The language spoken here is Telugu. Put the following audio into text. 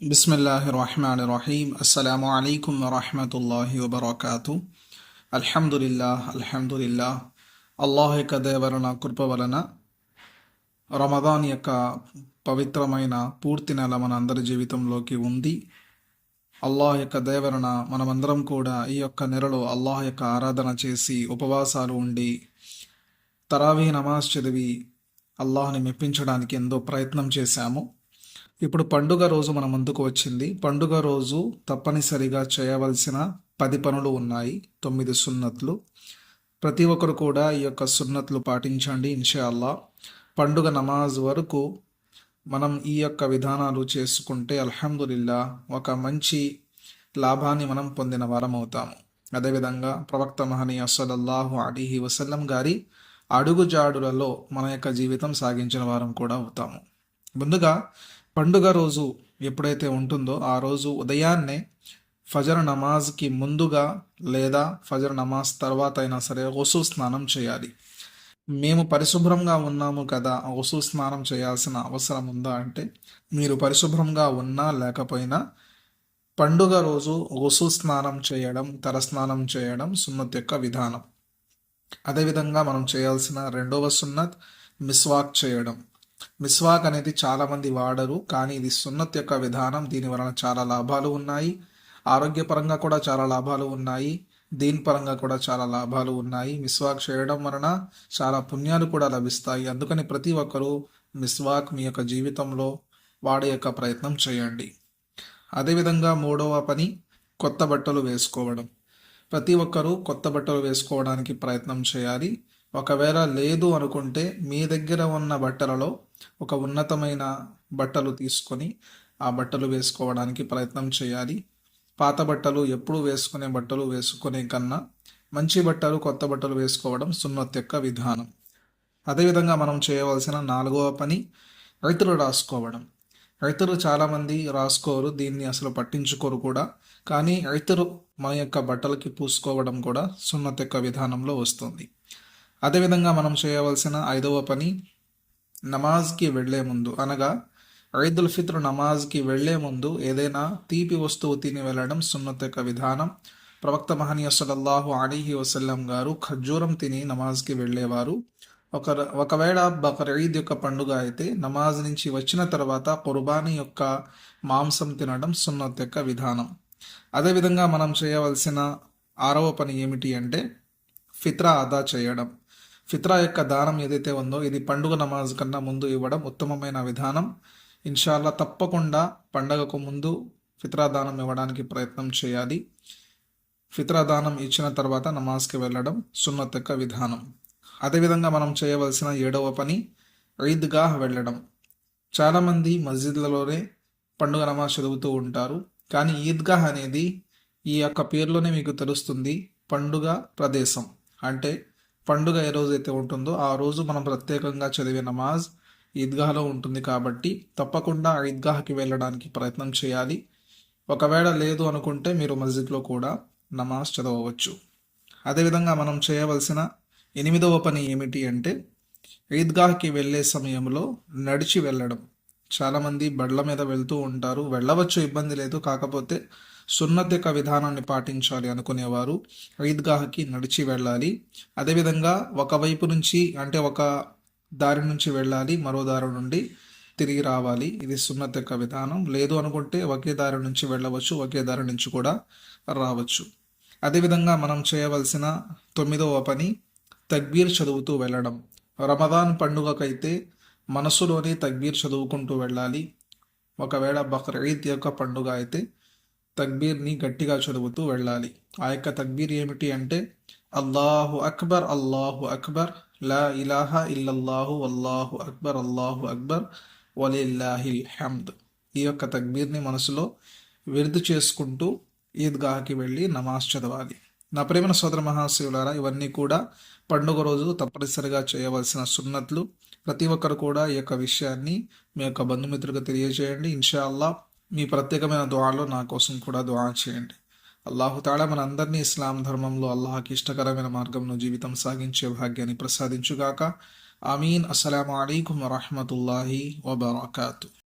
బిస్మిల్లాహి రహమాన్ రహీమ్ అస్సలాము అలైకుం వరహమతుల్లాహి వబర్కాతు అల్హమ్దుల్లా అల్హమ్దుల్లా అల్లాహ్ యొక్క దేవరణ కృప వలన రమదాన్ యొక్క పవిత్రమైన పూర్తి నెల మన అందరి జీవితంలోకి ఉంది అల్లాహ్ యొక్క దేవరణ మనమందరం కూడా ఈ యొక్క నెలలో అల్లాహ్ యొక్క ఆరాధన చేసి ఉపవాసాలు ఉండి తరావీ నమాజ్ చదివి అల్లాహ్ని మెప్పించడానికి ఎంతో ప్రయత్నం చేశాము ఇప్పుడు పండుగ రోజు మన ముందుకు వచ్చింది. పండుగ రోజు తప్పనిసరిగా చేయవలసిన పది పనులు ఉన్నాయి. తొమ్మిది సున్నత్లు. ప్రతి ఒక్కరు కూడా ఈ యొక్క సున్నత్లు పాటించండి ఇన్షాల్లా పండుగ నమాజ్ వరకు మనం ఈ యొక్క విధానాలు చేసుకుంటే అల్హమ్దుల్లా ఒక మంచి లాభాన్ని మనం పొందిన వారం అవుతాము అదేవిధంగా ప్రవక్త మహని అసలల్లాహు అలీహి వసల్లం గారి అడుగుజాడులలో మన యొక్క జీవితం సాగించిన వారం కూడా అవుతాము. ముందుగా పండుగ రోజు ఎప్పుడైతే ఉంటుందో ఆ రోజు ఉదయాన్నే ఫజర్ నమాజ్కి ముందుగా లేదా ఫజర్ నమాజ్ తర్వాత అయినా సరే ఒసు స్నానం చేయాలి. మేము పరిశుభ్రంగా ఉన్నాము కదా ఒసు స్నానం చేయాల్సిన అవసరం ఉందా అంటే మీరు పరిశుభ్రంగా ఉన్నా లేకపోయినా పండుగ రోజు ఒసు స్నానం చేయడం తలస్నానం చేయడం సున్నత్ యొక్క విధానం. అదేవిధంగా మనం చేయాల్సిన రెండవ సున్నత్ మిస్వాక్ చేయడం. మిస్వాక్ అనేది చాలామంది వాడరు కానీ ఇది సున్నత్ యొక్క విధానం. దీని వలన చాలా లాభాలు ఉన్నాయి. ఆరోగ్యపరంగా కూడా చాలా లాభాలు ఉన్నాయి. దీని పరంగా కూడా చాలా లాభాలు ఉన్నాయి. మిస్వాక్ చేయడం వలన చాలా పుణ్యాలు కూడా లభిస్తాయి. అందుకని ప్రతి ఒక్కరూ మిస్వాక్ మీ యొక్క జీవితంలో వాడే యొక్క ప్రయత్నం చేయండి. అదేవిధంగా మూడవ పని కొత్త బట్టలు వేసుకోవడం. ప్రతి ఒక్కరూ కొత్త బట్టలు వేసుకోవడానికి ప్రయత్నం చేయాలి. ఒకవేళ లేదు అనుకుంటే మీ దగ్గర ఉన్న బట్టలలో ఒక ఉన్నతమైన బట్టలు తీసుకొని ఆ బట్టలు వేసుకోవడానికి ప్రయత్నం చేయాలి. పాత బట్టలు ఎప్పుడు వేసుకునే బట్టలు వేసుకునే కన్నా మంచి బట్టలు కొత్త బట్టలు వేసుకోవడం సున్నత్ యొక్క విధానం. అదేవిధంగా మనం చేయవలసిన నాలుగవ పని రైతులు రాసుకోవడం. రైతులు చాలామంది రాసుకోరు దీన్ని అసలు పట్టించుకోరు కూడా. కానీ రైతులు మన యొక్క బట్టలకి పూసుకోవడం కూడా సున్నత్ యొక్క విధానంలో వస్తుంది. అదేవిధంగా మనం చేయవలసిన ఐదవ పని నమాజ్కి వెళ్ళే ముందు అనగా ఐదుల్ ఫిత్ర్ నమాజ్కి వెళ్ళే ముందు ఏదైనా తీపి వస్తువు తిని వెళ్ళడం సున్నత యొక్క విధానం. ప్రవక్త మహనీయ సలల్లాహు అలీహి వసల్లం గారు ఖర్జూరం తిని నమాజ్కి వెళ్ళేవారు. ఒక ఒకవేళ బకర్ ఈద్ యొక్క పండుగ అయితే నమాజ్ నుంచి వచ్చిన తర్వాత కుర్బానీ యొక్క మాంసం తినడం సున్నత్ యొక్క విధానం. అదేవిధంగా మనం చేయవలసిన ఆరవ పని ఏమిటి అంటే ఫిత్రా అదా చేయడం. ఫిత్రా యొక్క దానం ఏదైతే ఉందో ఇది పండుగ నమాజ్ కన్నా ముందు ఇవ్వడం ఉత్తమమైన విధానం. ఇన్షాల్లా తప్పకుండా పండగకు ముందు ఫిత్రా దానం ఇవ్వడానికి ప్రయత్నం చేయాలి. ఫిత్రా దానం ఇచ్చిన తర్వాత నమాజ్కి వెళ్ళడం సున్నత్ యొక్క విధానం. అదేవిధంగా మనం చేయవలసిన ఏడవ పని ఈద్గా వెళ్ళడం. చాలామంది మస్జిద్లలోనే పండుగ నమాజ్ చదువుతూ ఉంటారు. కానీ ఈద్గాహ్ అనేది ఈ యొక్క పేర్లోనే మీకు తెలుస్తుంది పండుగ ప్రదేశం. అంటే పండుగ ఏ రోజైతే ఉంటుందో ఆ రోజు మనం ప్రత్యేకంగా చదివే నమాజ్ ఈద్గాహలో ఉంటుంది కాబట్టి తప్పకుండా ఈద్గాహకి వెళ్ళడానికి ప్రయత్నం చేయాలి. ఒకవేళ లేదు అనుకుంటే మీరు మస్జిద్లో కూడా నమాజ్ చదవవచ్చు. అదేవిధంగా మనం చేయవలసిన ఎనిమిదవ పని ఏమిటి అంటే ఈద్గాహ్కి వెళ్ళే సమయంలో నడిచి వెళ్ళడం. చాలామంది బళ్ళ మీద వెళ్తూ ఉంటారు. వెళ్ళవచ్చు ఇబ్బంది లేదు. కాకపోతే సున్నతిక విధానాన్ని పాటించాలి అనుకునేవారు. ఈద్గాహకి నడిచి వెళ్ళాలి. అదేవిధంగా ఒకవైపు నుంచి అంటే ఒక దారి నుంచి వెళ్ళాలి. మరో దారి నుండి తిరిగి రావాలి. ఇది సున్నత యొక్క విధానం. లేదు అనుకుంటే ఒకే దారి నుంచి వెళ్ళవచ్చు. ఒకే దారి నుంచి కూడా రావచ్చు. అదేవిధంగా మనం చేయవలసిన తొమ్మిదవ పని తగ్బీర్ చదువుతూ వెళ్ళడం. రమదాన్ పండుగకైతే మనసులోనే తక్బీర్ చదువుకుంటూ వెళ్ళాలి. ఒకవేళ బక్రీద్ యొక్క పండుగ అయితే తక్బీర్ని గట్టిగా చదువుతూ వెళ్ళాలి. ఆ యొక్క తక్బీర్ ఏమిటి అంటే అల్లాహు అక్బర్ అల్లాహు అక్బర్ లా ఇలాహ ఇల్లల్లాహు అల్లాహు అక్బర్ అల్లాహు అక్బర్ వలిల్లాహిల్ హమ్ద్. ఈ యొక్క తక్బీర్ని మనసులో విరుదు చేసుకుంటూ ఈద్గాహకి వెళ్ళి నమాజ్ చదవాలి. నా ప్రేమ సోదర మహాశివులారా ఇవన్నీ కూడా పండుగ రోజు తప్పనిసరిగా చేయవలసిన సున్నత్లు. ప్రతి ఒక్కరు కూడా ఈ యొక్క విషయాన్ని మీ యొక్క బంధుమిత్రులకు తెలియజేయండి. ఇన్షాల్లా మీ ప్రత్యేకమైన దువాలో నా కోసం కూడా దువా చేయండి. అల్లాహుతాళ మన అందరినీ ఇస్లాం ధర్మంలో అల్లాహకి ఇష్టకరమైన మార్గంలో జీవితం సాగించే భాగ్యాన్ని ప్రసాదించుగాక. ఆమీన్. అస్సలం అయికం వరహమతుల్లాహి వబర్కాతు.